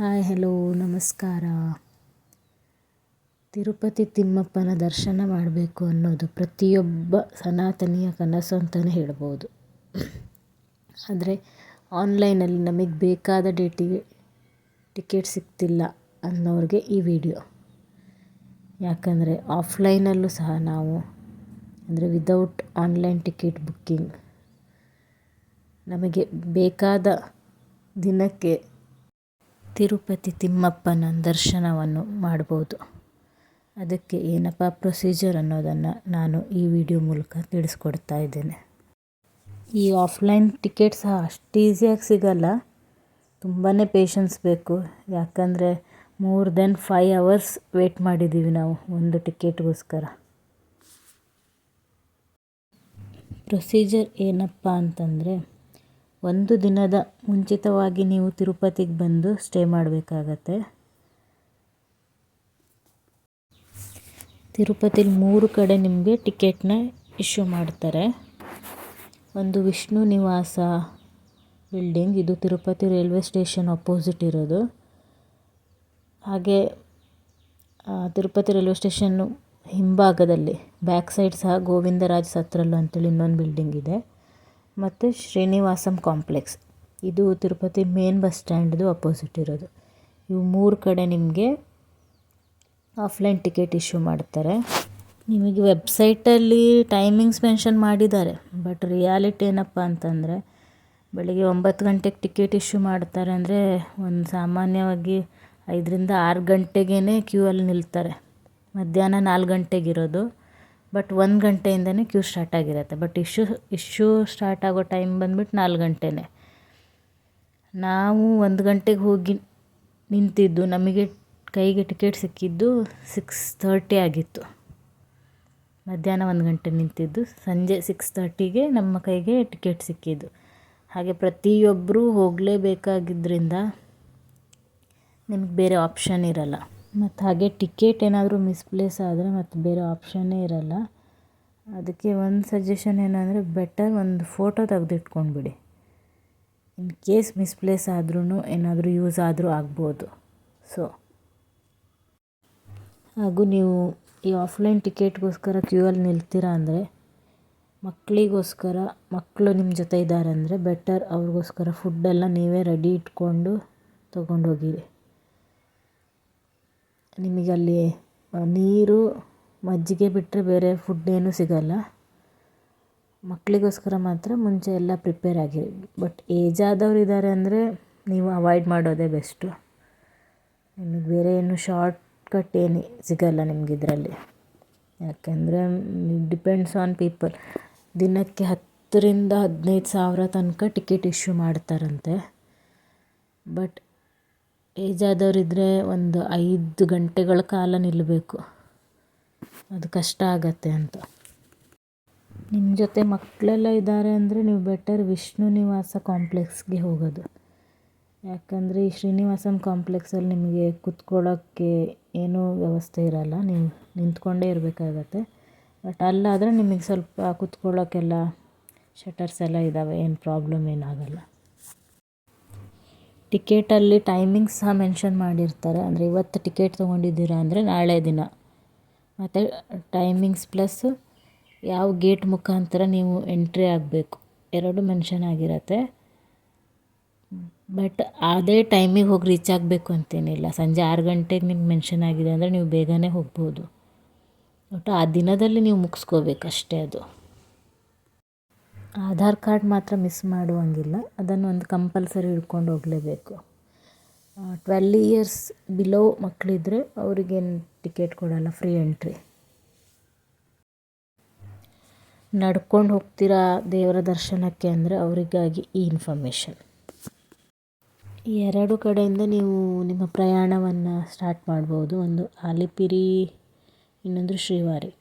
Hi, hello, ನಮಸ್ಕಾರ. ತಿರುಪತಿ ತಿಮ್ಮಪ್ಪನ ದರ್ಶನ ಮಾಡಬೇಕು ಅನ್ನೋದು ಪ್ರತಿಯೊಬ್ಬ ಸನಾತನಿಯ ಕನಸು ಅಂತಲೇ ಹೇಳ್ಬೋದು. ಆದರೆ ಆನ್ಲೈನಲ್ಲಿ ನಮಗೆ ಬೇಕಾದ ಡೇಟಿಗೆ ಟಿಕೆಟ್ ಸಿಗ್ತಿಲ್ಲ ಅನ್ನೋರಿಗೆ ಈ ವಿಡಿಯೋ. ಯಾಕಂದರೆ ಆಫ್ಲೈನಲ್ಲೂ ಸಹ ನಾವು, ಅಂದರೆ ವಿದೌಟ್ ಆನ್ಲೈನ್ ಟಿಕೆಟ್ ಬುಕ್ಕಿಂಗ್, ನಮಗೆ ಬೇಕಾದ ದಿನಕ್ಕೆ ತಿರುಪತಿ ತಿಮ್ಮಪ್ಪನ ದರ್ಶನವನ್ನು ಮಾಡ್ಬೋದು. ಅದಕ್ಕೆ ಏನಪ್ಪ ಪ್ರೊಸೀಜರ್ ಅನ್ನೋದನ್ನು ನಾನು ಈ ವಿಡಿಯೋ ಮೂಲಕ ತಿಳಿಸ್ಕೊಡ್ತಾ ಇದ್ದೇನೆ. ಈ ಆಫ್ಲೈನ್ ಟಿಕೆಟ್ ಸಹ ಅಷ್ಟು ಈಸಿಯಾಗಿ ಸಿಗಲ್ಲ. ತುಂಬಾ ಪೇಷನ್ಸ್ ಬೇಕು. ಯಾಕಂದರೆ more than five hours wait ಮಾಡಿದ್ದೀವಿ ನಾವು ಒಂದು ಟಿಕೆಟ್ಗೋಸ್ಕರ ಪ್ರೊಸೀಜರ್ ಏನಪ್ಪ ಅಂತಂದರೆ ಒಂದು ದಿನದ ಮುಂಚಿತವಾಗಿ ನೀವು ತಿರುಪತಿಗೆ ಬಂದು ಸ್ಟೇ ಮಾಡಬೇಕಾಗತ್ತೆ. ತಿರುಪತಿಲಿ ಮೂರು ಕಡೆ ನಿಮಗೆ ಟಿಕೆಟ್ನ ಇಶ್ಯೂ ಮಾಡ್ತಾರೆ. ಒಂದು ವಿಷ್ಣು ನಿವಾಸ ಬಿಲ್ಡಿಂಗ್ ಇದು ತಿರುಪತಿ ರೈಲ್ವೆ ಸ್ಟೇಷನ್ ಅಪೋಸಿಟ್ ಇರೋದು. ಹಾಗೆ ತಿರುಪತಿ ರೈಲ್ವೆ ಸ್ಟೇಷನ್ನು ಹಿಂಭಾಗದಲ್ಲಿ ಬ್ಯಾಕ್ ಸೈಡ್ ಸಹ ಗೋವಿಂದರಾಜ್ ಸತ್ರಲ್ಲು ಅಂತೇಳಿ ಇನ್ನೊಂದು ಬಿಲ್ಡಿಂಗ್ ಇದೆ. ಮತ್ತು ಶ್ರೀನಿವಾಸಂ ಕಾಂಪ್ಲೆಕ್ಸ್. ಇದು ತಿರುಪತಿ ಮೇನ್ ಬಸ್ ಸ್ಟ್ಯಾಂಡ್ದು ಅಪೋಸಿಟ್ ಇರೋದು. ಇವು ಮೂರು ಕಡೆ ನಿಮಗೆ ಆಫ್ಲೈನ್ ಟಿಕೆಟ್ ಇಶ್ಯೂ ಮಾಡ್ತಾರೆ. ನಿಮಗೆ ವೆಬ್ಸೈಟಲ್ಲಿ ಟೈಮಿಂಗ್ಸ್ ಮೆನ್ಷನ್ ಮಾಡಿದ್ದಾರೆ. ಬಟ್ ರಿಯಾಲಿಟಿ ಏನಪ್ಪ ಅಂತಂದರೆ, ಬೆಳಿಗ್ಗೆ ಒಂಬತ್ತು ಗಂಟೆಗೆ ಟಿಕೆಟ್ ಇಶ್ಯೂ ಮಾಡ್ತಾರೆ ಅಂದರೆ ಒಂದು ಸಾಮಾನ್ಯವಾಗಿ ಐದರಿಂದ ಆರು ಗಂಟೆಗೇ ಕ್ಯೂ ಅಲ್ಲಿ ನಿಲ್ತಾರೆ. ಮಧ್ಯಾಹ್ನ ನಾಲ್ಕು ಗಂಟೆಗಿರೋದು ಬಟ್ ಒಂದು ಗಂಟೆಯಿಂದನೇ ಕ್ಯೂ ಸ್ಟಾರ್ಟ್ ಆಗಿರುತ್ತೆ. ಬಟ್ ಇಶ್ಯೂ ಇಶ್ಯೂ ಸ್ಟಾರ್ಟ್ ಆಗೋ ಟೈಮ್ ಬಂದ್ಬಿಟ್ಟು ನಾಲ್ಕು ಗಂಟೆನೇ. ನಾವು ಒಂದು ಗಂಟೆಗೆ ಹೋಗಿ ನಿಂತಿದ್ದು, ನಮಗೆ ಕೈಗೆ ಟಿಕೆಟ್ ಸಿಕ್ಕಿದ್ದು ಸಿಕ್ಸ್ ತರ್ಟಿ ಆಗಿತ್ತು. ಮಧ್ಯಾಹ್ನ ಒಂದು ಗಂಟೆ ನಿಂತಿದ್ದು, ಸಂಜೆ ಸಿಕ್ಸ್ ತರ್ಟಿಗೆ ನಮ್ಮ ಕೈಗೆ ಟಿಕೆಟ್ ಸಿಕ್ಕಿದ್ದು. ಹಾಗೆ ಪ್ರತಿಯೊಬ್ಬರೂ ಹೋಗಲೇಬೇಕಾಗಿದ್ದರಿಂದ ನಿಮ್ಗೆ ಬೇರೆ ಆಪ್ಷನ್ ಇರಲ್ಲ. ಮತ್ತು ಹಾಗೆ ಟಿಕೆಟ್ ಏನಾದರೂ ಮಿಸ್ಪ್ಲೇಸ್ ಆದರೆ ಮತ್ತು ಬೇರೆ ಆಪ್ಷನ್ನೇ ಇರಲ್ಲ. ಅದಕ್ಕೆ ಒಂದು ಸಜೆಷನ್ ಏನಂದರೆ ಬೆಟರ್ ಒಂದು ಫೋಟೋ ತೆಗೆದಿಟ್ಕೊಂಡ್ಬಿಡಿ ಇನ್ ಕೇಸ್ ಮಿಸ್ಪ್ಲೇಸ್ ಆದ್ರೂ ಏನಾದರೂ ಯೂಸ್ ಆದರೂ ಆಗ್ಬೋದು. ಸೊ ಹಾಗೂ ನೀವು ಈ ಆಫ್ಲೈನ್ ಟಿಕೆಟ್ಗೋಸ್ಕರ ಕ್ಯೂ ಅಲ್ಲಿ ನಿಲ್ತೀರಾ ಅಂದರೆ ಮಕ್ಕಳಿಗೋಸ್ಕರ ಮಕ್ಕಳು ನಿಮ್ಮ ಜೊತೆ ಇದ್ದಾರೆ ಅಂದರೆ ಬೆಟರ್ ಅವ್ರಿಗೋಸ್ಕರ ಫುಡ್ಡೆಲ್ಲ ನೀವೇ ರೆಡಿ ಇಟ್ಕೊಂಡು ತೊಗೊಂಡೋಗಿರಿ ನಿಮಗಲ್ಲಿ ನೀರು ಮಜ್ಜಿಗೆ ಬಿಟ್ಟರೆ ಬೇರೆ ಫುಡ್ ಸಿಗಲ್ಲ. ಮಕ್ಕಳಿಗೋಸ್ಕರ ಮಾತ್ರ ಮುಂಚೆ ಎಲ್ಲ ಪ್ರಿಪೇರ್ ಆಗಿರಿ. ಬಟ್ ಏಜ್ ಇದ್ದಾರೆ ಅಂದರೆ ನೀವು ಅವಾಯ್ಡ್ ಮಾಡೋದೇ ಬೆಸ್ಟು ನಿಮಗೆ ಬೇರೆ ಏನು ಶಾರ್ಟ್ ಕಟ್ ಏನು ಸಿಗಲ್ಲ ನಿಮ್ಗೆ ಇದರಲ್ಲಿ. ಯಾಕೆಂದರೆ ಡಿಪೆಂಡ್ಸ್ ಆನ್ ಪೀಪಲ್ ದಿನಕ್ಕೆ ಹತ್ತರಿಂದ ಹದಿನೈದು ಸಾವಿರ ತನಕ ಟಿಕೆಟ್ ಇಶ್ಯೂ ಮಾಡ್ತಾರಂತೆ. ಬಟ್ ಏಜ್ ಆದವರಿದ್ದರೆ ಒಂದು ಐದು ಗಂಟೆಗಳ ಕಾಲ ನಿಲ್ಲಬೇಕು ಅದು ಕಷ್ಟ ಆಗತ್ತೆ ಅಂತ. ನಿಮ್ಮ ಜೊತೆ ಮಕ್ಕಳೆಲ್ಲ ಇದ್ದಾರೆ ಅಂದರೆ ನೀವು ಬೆಟರ್ ವಿಷ್ಣು ನಿವಾಸ ಕಾಂಪ್ಲೆಕ್ಸ್ಗೆ ಹೋಗೋದು. ಯಾಕಂದರೆ ಈ ಶ್ರೀನಿವಾಸನ್ ಕಾಂಪ್ಲೆಕ್ಸಲ್ಲಿ ನಿಮಗೆ ಕುತ್ಕೊಳ್ಳೋಕ್ಕೆ ಏನೂ ವ್ಯವಸ್ಥೆ ಇರಲ್ಲ. ನೀವು ನಿಂತ್ಕೊಂಡೇ ಇರಬೇಕಾಗತ್ತೆ. ಬಟ್ ಅಲ್ಲಾದರೆ ನಿಮಗೆ ಸ್ವಲ್ಪ ಕುತ್ಕೊಳ್ಳೋಕ್ಕೆಲ್ಲ ಶಟರ್ಸ್ ಎಲ್ಲ ಇದ್ದಾವೆ ಏನು ಪ್ರಾಬ್ಲಮ್ ಏನಾಗಲ್ಲ ಟಿಕೆಟಲ್ಲಿ ಟೈಮಿಂಗ್ಸ್ ಸಹ ಮೆನ್ಷನ್ ಮಾಡಿರ್ತಾರೆ. ಅಂದರೆ ಇವತ್ತು ಟಿಕೆಟ್ ತೊಗೊಂಡಿದ್ದೀರಾ ಅಂದರೆ ನಾಳೆ ದಿನ. ಮತ್ತು ಟೈಮಿಂಗ್ಸ್ ಪ್ಲಸ್ ಯಾವ ಗೇಟ್ ಮುಖಾಂತರ ನೀವು ಎಂಟ್ರಿ ಆಗಬೇಕು. ಎರಡು ಮೆನ್ಷನ್ ಆಗಿರತ್ತೆ. ಬಟ್ ಅದೇ ಟೈಮಿಗೆ ಹೋಗಿ ರೀಚ್ ಆಗಬೇಕು ಅಂತೇನಿಲ್ಲ. ಸಂಜೆ ಆರು ಗಂಟೆಗೆ ನಿಮ್ಗೆ ಮೆನ್ಷನ್ ಆಗಿದೆ ಅಂದರೆ ನೀವು ಬೇಗನೆ ಹೋಗ್ಬೋದು. ಒಟ್ಟು ಆ ದಿನದಲ್ಲಿ ನೀವು ಮುಗಿಸ್ಕೋಬೇಕು ಅಷ್ಟೇ ಅದು. ಆಧಾರ್ ಕಾರ್ಡ್ ಮಾತ್ರ ಮಿಸ್ ಮಾಡುವಂಗಿಲ್ಲ. ಅದನ್ನು ಒಂದು ಕಂಪಲ್ಸರಿ ಹಿಡ್ಕೊಂಡು ಹೋಗಲೇಬೇಕು. ಟ್ವೆಲ್ ಇಯರ್ಸ್ ಬಿಲೋ ಮಕ್ಕಳಿದ್ರೆ ಅವ್ರಿಗೇನು ಟಿಕೆಟ್ ಕೊಡೋಲ್ಲ ಫ್ರೀ ಎಂಟ್ರಿ ನಡ್ಕೊಂಡು ಹೋಗ್ತೀರಾ ದೇವರ ದರ್ಶನಕ್ಕೆ ಅಂದರೆ ಅವರಿಗಾಗಿ ಈ ಇನ್ಫಾರ್ಮೇಷನ್ ಎರಡು ಕಡೆಯಿಂದ ನೀವು ನಿಮ್ಮ ಪ್ರಯಾಣವನ್ನು ಸ್ಟಾರ್ಟ್ ಮಾಡ್ಬೋದು. ಒಂದು ಆಲಿಪಿರಿ, ಇನ್ನೊಂದು ಶ್ರೀವಾರಿ.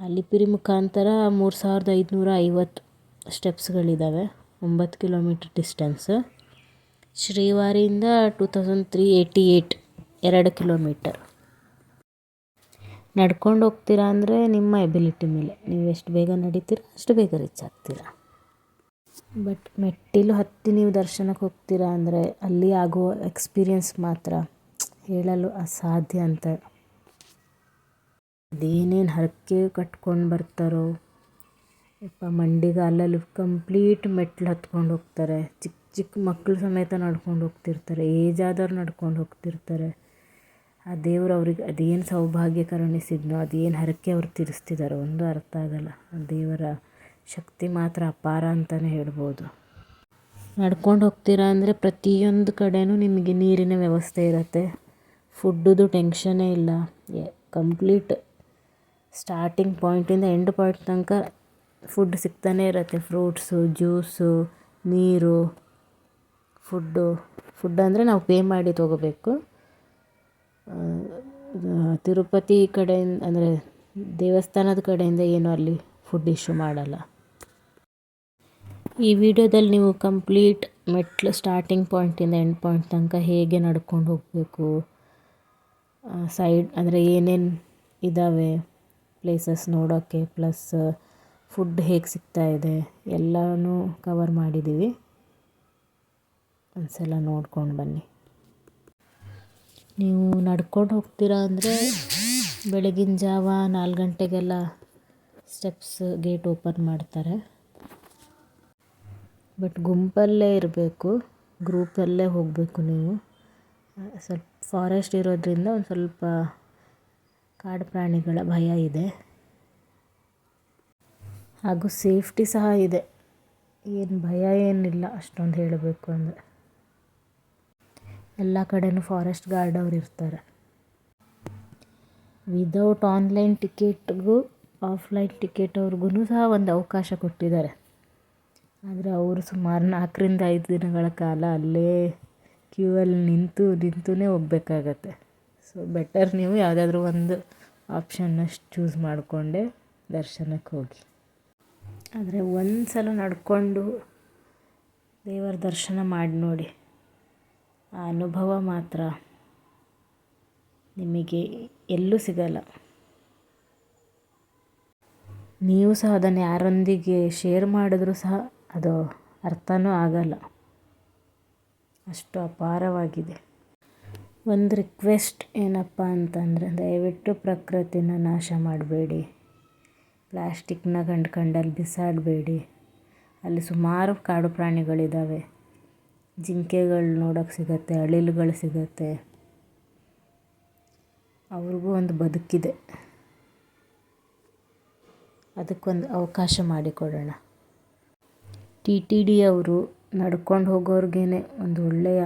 ಅಲಿಪಿರಿ ಮುಖಾಂತರ ಮೂರು ಸಾವಿರದ ಐದುನೂರ ಐವತ್ತು. ಸ್ಟೆಪ್ಸ್ಗಳಿದ್ದಾವೆ ಒಂಬತ್ತು kilometre distance. ಶ್ರೀವಾರಿಯಿಂದ two thousand three eighty eight ಎರಡು ಕಿಲೋಮೀಟರ್. ನಡ್ಕೊಂಡು ಹೋಗ್ತೀರಾ ಅಂದರೆ ನಿಮ್ಮ ಎಬಿಲಿಟಿ ಮೇಲೆ. ನೀವು ಎಷ್ಟು ಬೇಗ ನಡೀತೀರ, ಅಷ್ಟು ಬೇಗ ರೀಚ್ ಆಗ್ತೀರಾ. ಬಟ್ ಮೆಟ್ಟಿಲು ಹತ್ತಿ ನೀವು ದರ್ಶನಕ್ಕೆ ಹೋಗ್ತೀರಾ ಅಂದರೆ ಅಲ್ಲಿ ಆಗುವ ಎಕ್ಸ್ಪೀರಿಯನ್ಸ್ ಮಾತ್ರ ಹೇಳಲು ಅಸಾಧ್ಯ ಅಂತ. ಅದೇನೇನು ಹರಕೆ ಕಟ್ಕೊಂಡು ಬರ್ತಾರೋ. ಯಪ್ಪ ಮಂಡಿಗಾಲಲ್ಲಿ ಕಂಪ್ಲೀಟ್ ಮೆಟ್ಲು ಹತ್ಕೊಂಡು ಹೋಗ್ತಾರೆ. ಚಿಕ್ಕ ಚಿಕ್ಕ ಮಕ್ಕಳು ಸಮೇತ ನಡ್ಕೊಂಡು ಹೋಗ್ತಿರ್ತಾರೆ. ಏಜ್ ಆದವ್ರು ನಡ್ಕೊಂಡು ಹೋಗ್ತಿರ್ತಾರೆ. ಆ ದೇವ್ರು ಅವ್ರಿಗೆ ಅದೇನು ಸೌಭಾಗ್ಯ ಕರುಣಿಸಿದ್ನೋ ಅದೇನು ಹರಕೆ ಅವ್ರು ತೀರಿಸ್ತಿದಾರೋ ಒಂದು ಅರ್ಥ ಆಗಲ್ಲ. ಆ ದೇವರ ಶಕ್ತಿ ಮಾತ್ರ ಅಪಾರ ಅಂತಲೇ ಹೇಳ್ಬೋದು. ನಡ್ಕೊಂಡು ಹೋಗ್ತೀರಾ ಅಂದರೆ ಪ್ರತಿಯೊಂದು ಕಡೆಯೂ ನಿಮಗೆ ನೀರಿನ ವ್ಯವಸ್ಥೆ ಇರುತ್ತೆ. ಫುಡ್ಡುದು ಟೆನ್ಷನೇ ಇಲ್ಲ. ಕಂಪ್ಲೀಟ್ ಸ್ಟಾರ್ಟಿಂಗ್ ಪಾಯಿಂಟಿಂದ ಎಂಡ್ ಪಾಯಿಂಟ್ ತನಕ ಫುಡ್ ಸಿಗ್ತಾನೆ ಇರುತ್ತೆ. ಫ್ರೂಟ್ಸು ಜ್ಯೂಸು ನೀರು ಫುಡ್ಡು ಫುಡ್ ಅಂದರೆ ನಾವು ಪೇ ಮಾಡಿ ತೊಗೋಬೇಕು. ತಿರುಪತಿ ಕಡೆಯಿಂದ, ಅಂದರೆ ದೇವಸ್ಥಾನದ ಕಡೆಯಿಂದ ಏನು ಅಲ್ಲಿ ಫುಡ್ ಇಶ್ಯೂ ಮಾಡಲ್ಲ. ಈ ವಿಡಿಯೋದಲ್ಲಿ ನೀವು ಕಂಪ್ಲೀಟ್ ಮೆಟ್ಲು ಸ್ಟಾರ್ಟಿಂಗ್ ಪಾಯಿಂಟಿಂದ ಎಂಡ್ ಪಾಯಿಂಟ್ ತನಕ ಹೇಗೆ ನಡ್ಕೊಂಡು ಹೋಗಬೇಕು ಸೈಡ್ ಅಂದರೆ ಏನೇನು ಇದ್ದಾವೆ ಪ್ಲೇಸಸ್ ನೋಡೋಕ್ಕೆ ಪ್ಲಸ್ ಫುಡ್ ಹೇಗೆ ಸಿಗ್ತಾ ಇದೆ ಎಲ್ಲನೂ ಕವರ್ ಮಾಡಿದ್ದೀವಿ. ಒಂದ್ಸಲ ನೋಡ್ಕೊಂಡು ಬನ್ನಿ. ನೀವು ನಡ್ಕೊಂಡು ಹೋಗ್ತೀರಾ ಅಂದರೆ ಬೆಳಗಿನ ಜಾವ ನಾಲ್ಕು ಗಂಟೆಗೆಲ್ಲ ಸ್ಟೆಪ್ಸ್ ಗೇಟ್ ಓಪನ್ ಮಾಡ್ತಾರೆ. ಬಟ್ ಗುಂಪಲ್ಲೇ ಇರಬೇಕು, ಗ್ರೂಪಲ್ಲೇ ಹೋಗಬೇಕು ನೀವು. ಸ್ವಲ್ಪ ಫಾರೆಸ್ಟ್ ಇರೋದ್ರಿಂದ ಒಂದು ಸ್ವಲ್ಪ ಕಾಡು ಪ್ರಾಣಿಗಳ ಭಯ ಇದೆ. ಹಾಗೂ ಸೇಫ್ಟಿ ಸಹ ಇದೆ. ಏನು ಭಯ ಏನಿಲ್ಲ, ಅಷ್ಟೊಂದು ಹೇಳಬೇಕು ಅಂದರೆ. ಎಲ್ಲ ಕಡೆಯೂ ಫಾರೆಸ್ಟ್ ಗಾರ್ಡ್ ಅವ್ರು ಇರ್ತಾರೆ. ವಿದೌಟ್ ಆನ್ಲೈನ್ ಟಿಕೆಟ್ಗೂ ಆಫ್ಲೈನ್ ಟಿಕೆಟ್ ಅವ್ರಿಗೂ ಸಹ ಒಂದು ಅವಕಾಶ ಕೊಟ್ಟಿದ್ದಾರೆ. ಆದರೆ ಅವರು ಸುಮಾರು ನಾಲ್ಕರಿಂದ ಐದು ದಿನಗಳ ಕಾಲ ಅಲ್ಲೇ ಕ್ಯೂ ಅಲ್ಲಿ ನಿಂತು, ನಿಂತುನೇ ಹೋಗ್ಬೇಕಾಗತ್ತೆ. ಸೊ ಬೆಟರ್ ನೀವು ಯಾವುದಾದ್ರೂ ಒಂದು ಆಪ್ಷನ್ನ ಚೂಸ್ ಮಾಡಿಕೊಂಡೆ ದರ್ಶನಕ್ಕೆ ಹೋಗಿ ಆದರೆ ಒಂದು ಸಲ ನಡ್ಕೊಂಡು ದೇವರ ದರ್ಶನ ಮಾಡಿ ನೋಡಿ. ಆ ಅನುಭವ ಮಾತ್ರ ನಿಮಗೆ ಎಲ್ಲೂ ಸಿಗಲ್ಲ. ನೀವು ಸಹ ಅದನ್ನು ಯಾರೊಂದಿಗೆ ಶೇರ್ ಮಾಡಿದ್ರೂ ಸಹ ಅದು ಅರ್ಥನೂ ಆಗಲ್ಲ. ಅಷ್ಟು ಅಪಾರವಾಗಿದೆ. ಒಂದು ರಿಕ್ವೆಸ್ಟ್ ಏನಪ್ಪ ಅಂತಂದರೆ, ದಯವಿಟ್ಟು ಪ್ರಕೃತಿನ ನಾಶ ಮಾಡಬೇಡಿ. ಪ್ಲ್ಯಾಸ್ಟಿಕ್ನ ಕಂಡ್ಕಂಡು ಅಲ್ಲಿ ಬಿಸಾಡಬೇಡಿ. ಅಲ್ಲಿ ಸುಮಾರು ಕಾಡು ಪ್ರಾಣಿಗಳಿದ್ದಾವೆ ಜಿಂಕೆಗಳು ನೋಡೋಕ್ಕೆ ಸಿಗುತ್ತೆ, ಅಳಿಲುಗಳು ಸಿಗುತ್ತೆ. ಅವ್ರಿಗೂ ಒಂದು ಬದುಕಿದೆ. ಅದಕ್ಕೊಂದು ಅವಕಾಶ ಮಾಡಿಕೊಡೋಣ. ಟಿ ಟಿ ಡಿ ಅವರು ನಡ್ಕೊಂಡು ಹೋಗೋರ್ಗೇ ಒಂದು ಒಳ್ಳೆಯ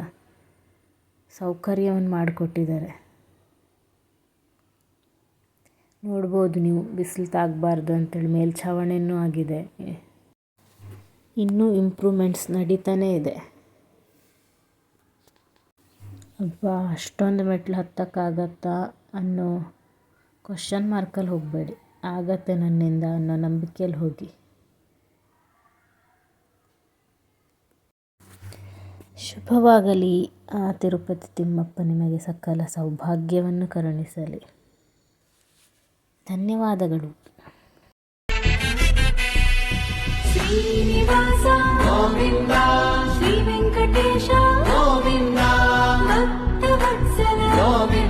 ಸೌಕರ್ಯವನ್ನು ಮಾಡಿಕೊಟ್ಟಿದ್ದಾರೆ. ನೋಡ್ಬೋದು ನೀವು, ಬಿಸಿಲು ತಾಗಬಾರ್ದು ಅಂತೇಳಿ ಮೇಲ್ಛಾವಣಿನೂ ಆಗಿದೆ. ಇನ್ನೂ ಇಂಪ್ರೂವ್ಮೆಂಟ್ಸ್ ನಡೀತಾನೆ ಇದೆ. ಅಬ್ಬಾ, ಅಷ್ಟೊಂದು ಮೆಟ್ಲು ಹತ್ತಕ್ಕಾಗತ್ತಾ ಅನ್ನೋ ಕ್ವಶನ್ ಮಾರ್ಕಲ್ಲಿ ಹೋಗಬೇಡಿ. ಆಗತ್ತೆ ನನ್ನಿಂದ ಅನ್ನೋ ನಂಬಿಕೆಯಲ್ಲಿ ಹೋಗಿ. ಶುಭವಾಗಲಿ, ಆ ತಿರುಪತಿ ತಿಮ್ಮಪ್ಪ ನಿಮಗೆ ಸಕಲ ಸೌಭಾಗ್ಯವನ್ನು ಕರುಣಿಸಲಿ. ಧನ್ಯವಾದಗಳು. ಶ್ರೀನಿವಾಸ ಗೋವಿಂದ ಶ್ರೀ ವೆಂಕಟೇಶ ಗೋವಿಂದ ಭಕ್ತವತ್ಸಲ ಗೋವಿಂದ